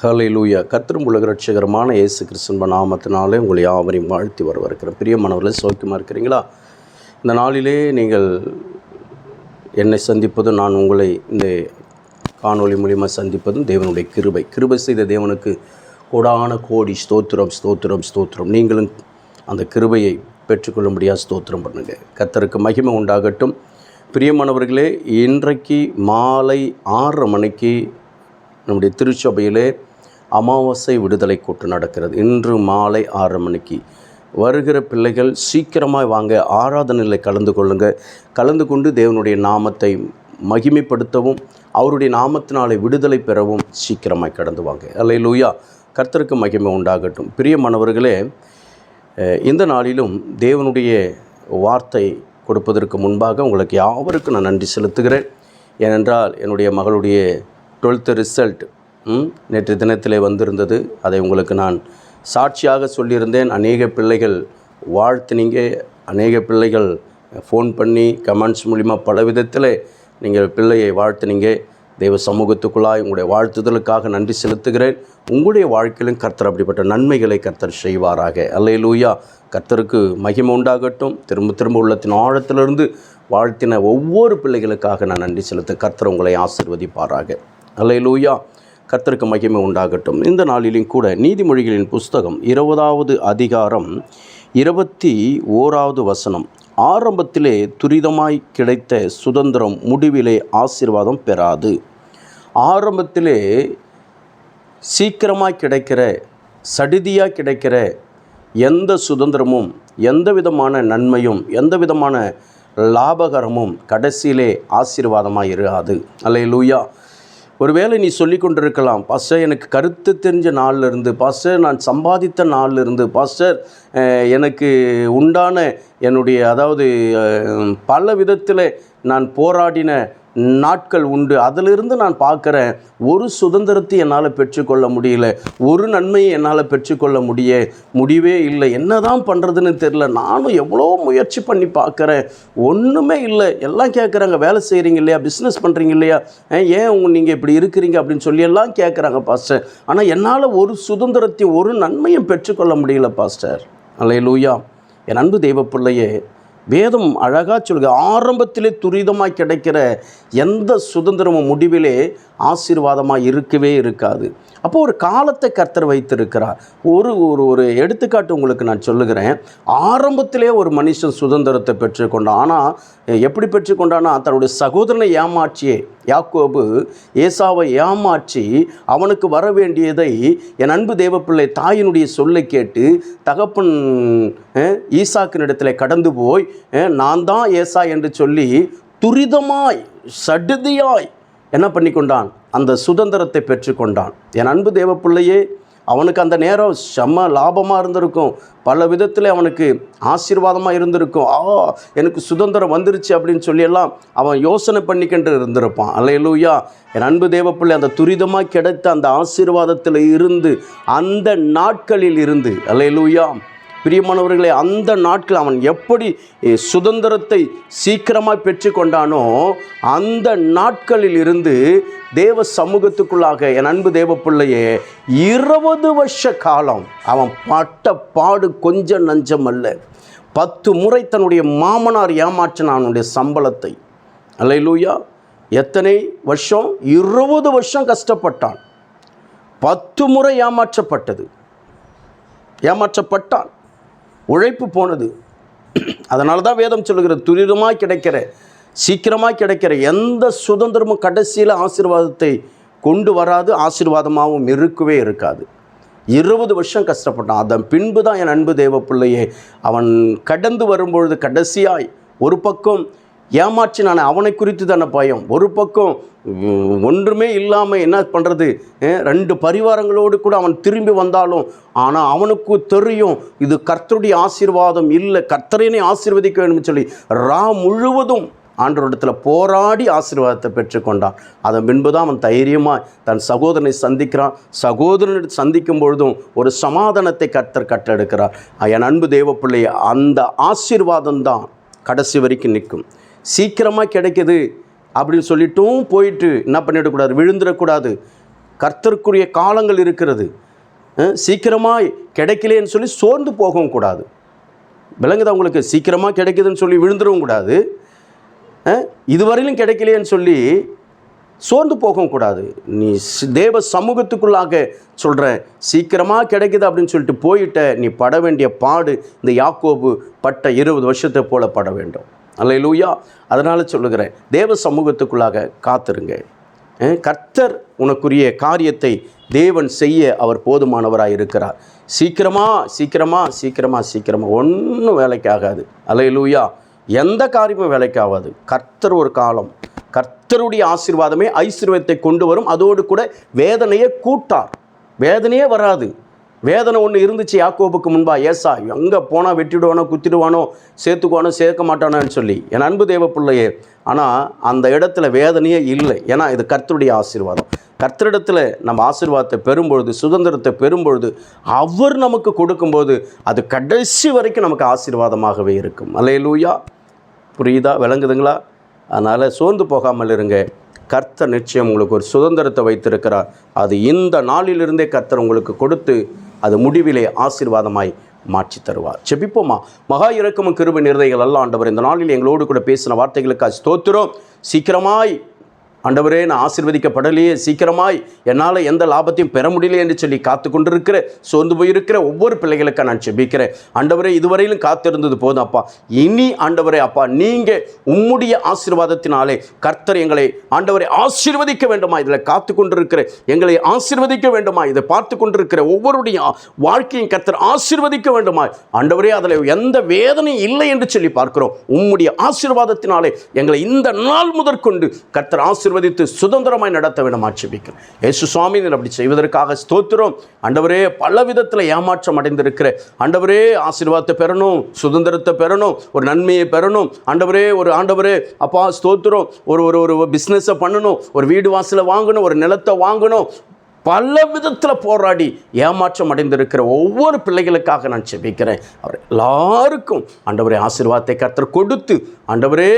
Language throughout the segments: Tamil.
ஹலை லூயா கத்திரும் உலக ரட்சகரமான இயேசு கிறிஸ்தன்ப நாமத்தினாலே உங்களை யாவரையும் வாழ்த்தி வரவிருக்கிறேன் பிரியமானவர்களே சௌக்கியமாக இருக்கிறீங்களா? இந்த நாளிலே நீங்கள் என்னை சந்திப்பதும் நான் உங்களை இந்த காணொலி மூலியமாக சந்திப்பதும் தேவனுடைய கிருபை. கிருபை செய்த தேவனுக்கு கோடான கோடி ஸ்தோத்திரம் ஸ்தோத்திரம் ஸ்தோத்திரம். நீங்களும் அந்த கிருபையை பெற்றுக்கொள்ளும்படியாக ஸ்தோத்திரம் பண்ணுங்கள் கத்தருக்கு மகிமை உண்டாகட்டும். பிரியமானவர்களே இன்றைக்கு மாலை ஆறரை மணிக்கு நம்முடைய திருச்சபையிலே அமாவாசை விடுதலை கூட்டம் நடக்கிறது. இன்று மாலை ஆறு மணிக்கு. வருகிற பிள்ளைகள் சீக்கிரமாக வாங்க ஆராதனையில் கலந்து கொள்ளுங்கள் கலந்து கொண்டு தேவனுடைய நாமத்தை மகிமைப்படுத்தவும் அவருடைய நாமத்தினாலே விடுதலை பெறவும் சீக்கிரமாக கடந்து வாங்க. அல்ல லூயா கர்த்தருக்கு மகிமை உண்டாகட்டும். பிரியமானவர்களே இந்த நாளிலும் தேவனுடைய வார்த்தை கொடுப்பதற்கு முன்பாக உங்களுக்கு யாவருக்கும் நான் நன்றி செலுத்துகிறேன். ஏனென்றால் என்னுடைய மகளுடைய டுவெல்த்து ரிசல்ட் நேற்று தினத்திலே வந்திருந்தது. அதை உங்களுக்கு நான் சாட்சியாக சொல்லியிருந்தேன். அநேக பிள்ளைகள் வாழ்த்தினீங்க. அநேக பிள்ளைகள் ஃபோன் பண்ணி கமெண்ட்ஸ் மூலிமா பல விதத்தில் நீங்கள் பிள்ளையை வாழ்த்தினீங்க. தெய்வ சமூகத்துக்குள்ளாய் உங்களுடைய வாழ்த்துதலுக்காக நன்றி செலுத்துகிறேன். உங்களுடைய வாழ்க்கையிலும் கர்த்தர் அப்படிப்பட்ட நன்மைகளை கர்த்தர் செய்வாராக. அல்லையிலூயா கர்த்தருக்கு மகிமை உண்டாகட்டும். திரும்ப திரும்ப உள்ளத்தின் ஆழத்திலிருந்து வாழ்த்தின ஒவ்வொரு பிள்ளைகளுக்காக நான் நன்றி செலுத்த கர்த்தர் உங்களை ஆசிர்வதிப்பாராக. அல்லையிலூயா கத்திற்கு மகிமை உண்டாகட்டும். இந்த நாளிலும் கூட நீதிமொழிகளின் புஸ்தகம் இருபதாவது அதிகாரம் இருபத்தி ஓராவது வசனம். ஆரம்பத்திலே துரிதமாய் கிடைத்த சுதந்திரம் முடிவிலே ஆசீர்வாதம் பெறாது. ஆரம்பத்திலே சீக்கிரமாக கிடைக்கிற சடிதியாக கிடைக்கிற எந்த சுதந்திரமும் எந்த விதமான நன்மையும் எந்த விதமான லாபகரமும் கடைசியிலே ஆசீர்வாதமாக இருக்காது. அல்ல லூயா ஒருவேளை நீ சொல்லி கொண்டிருக்கலாம் பாஸ்டர் எனக்கு கருத்து தெரிஞ்ச நாள்ல இருந்து பாஸ்டர் நான் சம்பாதித்த நாள்லேருந்து பாஸ்டர் எனக்கு உண்டான என்னுடைய அதாவது பல விதத்தில் நான் போராடின நாட்கள் உண்டு. அதிலிருந்து நான் பார்க்குறேன் ஒரு சுதந்திரத்தை என்னால் பெற்றுக்கொள்ள முடியல ஒரு நன்மையை என்னால் பெற்றுக்கொள்ள முடிய முடியவே இல்லை. என்ன தான் பண்ணுறதுன்னு தெரில நானும் எவ்வளோ முயற்சி பண்ணி பார்க்குறேன். ஒன்றுமே இல்லை. எல்லாம் கேட்குறாங்க வேலை செய்கிறீங்க இல்லையா? பிஸ்னஸ் பண்ணுறீங்க இல்லையா? ஏன் உங்க நீங்கள் இப்படி இருக்கிறீங்க அப்படின்னு சொல்லி எல்லாம் கேட்குறாங்க பாஸ்டர் ஆனால் என்னால் ஒரு சுதந்திரத்தையும் ஒரு நன்மையும் பெற்றுக்கொள்ள முடியல பாஸ்டர் அல்லையா லூயா என் அன்பு தெய்வ பிள்ளையே வேதம் அழகாக சொல்லுங்க ஆரம்பத்திலே துரிதமாக கிடைக்கிற எந்த சுதந்திரமும் முடிவிலே ஆசீர்வாதமாக இருக்கவே இருக்காது. அப்போ ஒரு காலத்தை கர்த்தர் வைத்திருக்கிறார். ஒரு ஒரு ஒரு எடுத்துக்காட்டு உங்களுக்கு நான் சொல்லுகிறேன். ஆரம்பத்திலே ஒரு மனுஷன் சுதந்திரத்தை பெற்றுக்கொண்டான். ஆனால் எப்படி பெற்றுக்கொண்டானா தன்னுடைய சகோதரனை ஏமாற்றியே. யாக்கோபு ஏசாவை ஏமாற்றி அவனுக்கு வர வேண்டியதை என் அன்பு தேவப்பிள்ளை தாயினுடைய சொல்லை கேட்டு தகப்பன் அஹ், ஈசாக்கினிடத்தில் கடந்து போய் நான் தான் ஏசா என்று சொல்லி துரிதமாய் சடுதியாய் என்ன பண்ணி கொண்டான் அந்த சுதந்திரத்தை பெற்றுக்கொண்டான். என் அன்பு தேவப்பிள்ளையே அவனுக்கு அந்த நேரம் செம்ம லாபமாக இருந்திருக்கும். பல விதத்தில் அவனுக்கு ஆசீர்வாதமாக இருந்திருக்கும். ஆ எனக்கு சுதந்திரம் வந்துருச்சு அப்படின்னு சொல்லியெல்லாம் அவன் யோசனை பண்ணிக்கின்ற இருந்திருப்பான். அல்லையிலூயா என் அன்பு தேவப்பிள்ளை அந்த துரிதமாக கிடைத்த அந்த ஆசீர்வாதத்தில் இருந்து அந்த நாட்களில் இருந்து அல்லையிலூயா பிரியமானவர்களே அந்த நாட்கள் அவன் எப்படி சுதந்திரத்தை சீக்கிரமாக பெற்றுக்கொண்டானோ அந்த நாட்களில் இருந்து தேவ சமூகத்துக்குள்ளாக என் அன்பு தேவ பிள்ளையே இருபது வருஷ காலம் அவன் பட்ட பாடு கொஞ்சம் நஞ்சம் அல்ல. பத்து முறை தன்னுடைய மாமனார் ஏமாற்றினான் அவனுடைய சம்பளத்தை. அல்லையிலூயா எத்தனை வருஷம்? இருபது வருஷம் கஷ்டப்பட்டான். பத்து முறை ஏமாற்றப்பட்டது. ஏமாற்றப்பட்டான். உழைப்பு போனது. அதனால தான் வேதம் சொல்லுகிற துரிதமாக கிடைக்கிற சீக்கிரமாக கிடைக்கிற எந்த சுதந்திரமும் கடைசியில் ஆசீர்வாதத்தை கொண்டு வராது ஆசீர்வாதமாகவும் இருக்கவே இருக்காது. இருபது வருஷம் கஷ்டப்பட்டான். அதன் பின்பு தான் என் அன்பு தேவ பிள்ளையே அவன் கடந்து வரும்பொழுது கடைசியாய் ஒரு பக்கம் ஏமாற்றினான அவனை குறித்து தானே பயம். ஒரு பக்கம் ஒன்றுமே இல்லாமல் என்ன பண்ணுறது ரெண்டு பரிவாரங்களோடு கூட அவன் திரும்பி வந்தாலும் ஆனால் அவனுக்கு தெரியும் இது கர்த்தருடைய ஆசீர்வாதம் இல்லை கர்த்தரனை ஆசீர்வதிக்க வேண்டும் சொல்லி ரா முழுவதும் ஆண்டவரிடத்தில் போராடி ஆசீர்வாதத்தை பெற்றுக்கொண்டான். அதன் பின்பு தான் அவன் தைரியமாக தன் சகோதரனை சந்திக்கிறான். சகோதரனை சந்திக்கும் பொழுதும் ஒரு சமாதானத்தை கர்த்தர் கட்டெடுக்கிறார். என் அன்பு தேவப்பிள்ளை அந்த ஆசீர்வாதம் தான் கடைசி வரைக்கும் நிற்கும். சீக்கிரமாக கிடைக்குது அப்படின்னு சொல்லிட்டும் போயிட்டு என்ன பண்ணிடக்கூடாது? விழுந்துடக்கூடாது. கர்த்தருக்குரிய காலங்கள் இருக்கிறது. சீக்கிரமாக கிடைக்கலேன்னு சொல்லி சோர்ந்து போகவும் கூடாது. விளங்குதா உங்களுக்கு? சீக்கிரமாக கிடைக்குதுன்னு சொல்லி விழுந்துடவும் கூடாது. இதுவரையிலும் கிடைக்கலையேன்னு சொல்லி சோர்ந்து போகவும் கூடாது. நீ தேவ சமூகத்துக்குள்ளாக சொல்கிறேன் சீக்கிரமாக கிடைக்குது அப்படின்னு சொல்லிட்டு போயிட்ட நீ பட வேண்டிய பாடு இந்த யாக்கோபு பட்ட இருபது வருஷத்தை போல பட வேண்டும். அல்லையிலூயா அதனால் சொல்லுகிறேன் தேவ சமூகத்துக்குள்ளாக காத்திருங்க. கர்த்தர் உனக்குரிய காரியத்தை தேவன் செய்ய அவர் போதுமானவராக இருக்கிறார். சீக்கிரமா சீக்கிரமாக சீக்கிரமாக சீக்கிரமாக ஒன்றும் வேலைக்காகாது. அல்லையிலூயா எந்த காரியமும் வேலைக்காகாது. கர்த்தர் ஒரு காலம் கர்த்தருடைய ஆசீர்வாதமே ஐஸ்வர்யத்தை கொண்டு வரும். அதோடு கூட வேதனையை கூட்டார். வேதனையே வராது. வேதனை ஒன்று இருந்துச்சு யாக்கோபுக்கு முன்பா ஏசா எங்கே போனால் வெட்டிடுவானோ குத்திடுவானோ சேர்த்துக்குவானோ சேர்க்க மாட்டானோன்னு சொல்லி. என் அன்பு தேவ பிள்ளையே ஆனால் அந்த இடத்துல வேதனையே இல்லை. ஏன்னா இது கர்த்தருடைய ஆசீர்வாதம். கர்த்தரிடத்தில் நம்ம ஆசீர்வாதத்தை பெறும்பொழுது சுதந்திரத்தை பெறும்பொழுது அவர் நமக்கு கொடுக்கும்போது அது கடைசி வரைக்கும் நமக்கு ஆசீர்வாதமாகவே இருக்கும். அலையலூயா புரியுதா? விளங்குதுங்களா? அதனால் சோர்ந்து போகாமல் இருங்க. கர்த்தர் நிச்சயம் உங்களுக்கு ஒரு சுதந்திரத்தை வைத்திருக்கிறார். அது இந்த நாளிலிருந்தே கர்த்தர் உங்களுக்கு கொடுத்து அது முடிவிலே ஆசீர்வாதமாய் மாற்றி தருவார். செபிப்போமா மகா இறக்கமும் கிருபை நிறதைகள் அல்ல ஆண்டவர். இந்த நாளில் எங்களோடு கூட பேசின வார்த்தைகளுக்கு ஸ்தோத்திரம். சீக்கிரமாய் ஆண்டவரே நான் ஆசிர்வதிக்கப்படலையே. சீக்கிரமாய் என்னால் எந்த லாபத்தையும் பெற முடியல என்று சொல்லி காத்து கொண்டிருக்கிற சோர்ந்து போயிருக்கிற ஒவ்வொரு பிள்ளைகளுக்கு நான் செபிக்கிறேன் ஆண்டவரே இதுவரையிலும் காத்திருந்தது போதும் அப்பா. இனி ஆண்டவரே அப்பா நீங்கள் உம்முடைய ஆசீர்வாதத்தினாலே கர்த்தர் எங்களை ஆண்டவரை ஆசீர்வதிக்க வேண்டுமா? இதில் காத்து கொண்டிருக்கிற எங்களை ஆசீர்வதிக்க வேண்டுமா? இதை பார்த்து கொண்டிருக்கிற ஒவ்வொருடைய வாழ்க்கையும் கர்த்தர் ஆசீர்வதிக்க வேண்டுமா? ஆண்டவரே அதில் எந்த வேதனையும் இல்லை என்று சொல்லி பார்க்கிறோம். உம்முடைய ஆசீர்வாதத்தினாலே எங்களை இந்த நாள் முதற்கொண்டு கர்த்தர் ஆசீர்வதித்து சுதந்திரமாய் நடத்த வேண்டும் ஆட்சேபிக்கிறேன் ஏசு சுவாமி நீர் அப்படி செய்வதற்காக ஸ்தோத்திரம். ஆண்டவரே பல விதத்தில் ஏமாற்றம் அடைந்திருக்கிற. ஆண்டவரே ஆசீர்வாதத்தை பெறணும் சுதந்திரத்தை பெறணும் ஒரு நன்மையை பெறணும். ஆண்டவரே ஒரு ஆண்டவரே அப்பா ஸ்தோத்திரம். ஒரு ஒரு ஒரு பிஸ்னஸை பண்ணணும் ஒரு வீடு வாசலை வாங்கணும் ஒரு நிலத்தை வாங்கணும். பல விதத்தில் போராடி ஏமாற்றம் அடைந்திருக்கிற ஒவ்வொரு பிள்ளைகளுக்காக நான் செபிக்கிறேன் அவர் எல்லாருக்கும் ஆண்டவரே ஆசீர்வாதத்தை கர்த்தர் கொடுத்து ஆண்டவரே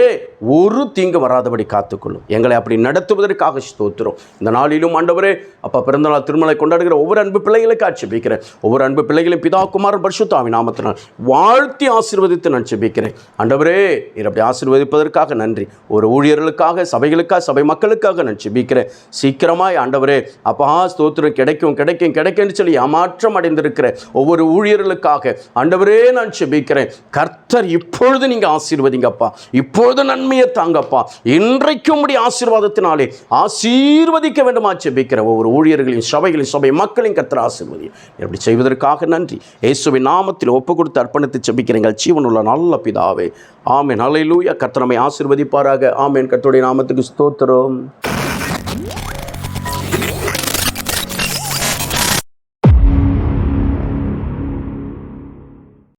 ஒரு தீங்கு வராதபடி காத்துக்கொள்ளும். எங்களை அப்படி நடத்துவதற்காக ஸ்தோத்திரம். இந்த நாளிலும் ஆண்டவரே அப்பா பிறந்தநாள் திருமலை கொண்டாடுகிற ஒவ்வொரு அன்பு பிள்ளைகளுக்கு ஆட்சேபிக்கிறேன் ஒவ்வொரு அன்பு பிள்ளைகளையும் பிதா குமாரன் பரிசுத்தாவி நாமத்தினால் வாழ்த்தி ஆசீர்வதித்து நான் செபிக்கிறேன் ஆண்டவரே நீர் அப்படி ஆசீர்வதிப்பதற்காக நன்றி. ஒரு ஊழியர்களுக்காக சபைகளுக்காக சபை மக்களுக்காக நான் செபிக்கிறேன் சீக்கிரமாய் ஆண்டவரே அப்பா ஸ்தோத்திரம் கிடைக்கும் கிடைக்கும் கிடைக்கும்னு சொல்லி ஏமாற்றம் அடைந்திருக்கிற ஒவ்வொரு ஊழியர்களுக்காக ஆண்டவரே நான் செபிக்கிறேன் கர்த்தர் இப்பொழுது நீங்கள் ஆசீர்வதிங்கப்பா இப்பொழுது நன்மையை தாங்கப்பா. இன்றைக்கும் உடைய ஆசீர்வாதத்தினாலே ஆசீர்வதிக்க வேண்டுமா செபிக்கிற ஒவ்வொரு ஊழியர்களின் சபைகளின் சபை மக்களின் கத்திர ஆசீர்வதி எப்படி செய்வதற்காக நன்றி. இயேசுவின் நாமத்தில் ஒப்பு கொடுத்து அர்ப்பணித்து செபிக்கிறீங்கள். ஜீவனுள்ள நல்ல பிதாவே. ஆமேன். அலையிலூயா கத்திரமை நம்மை ஆசீர்வதிப்பாராக. ஆமேன். கர்த்தருடைய நாமத்துக்கு ஸ்தோத்திரம்.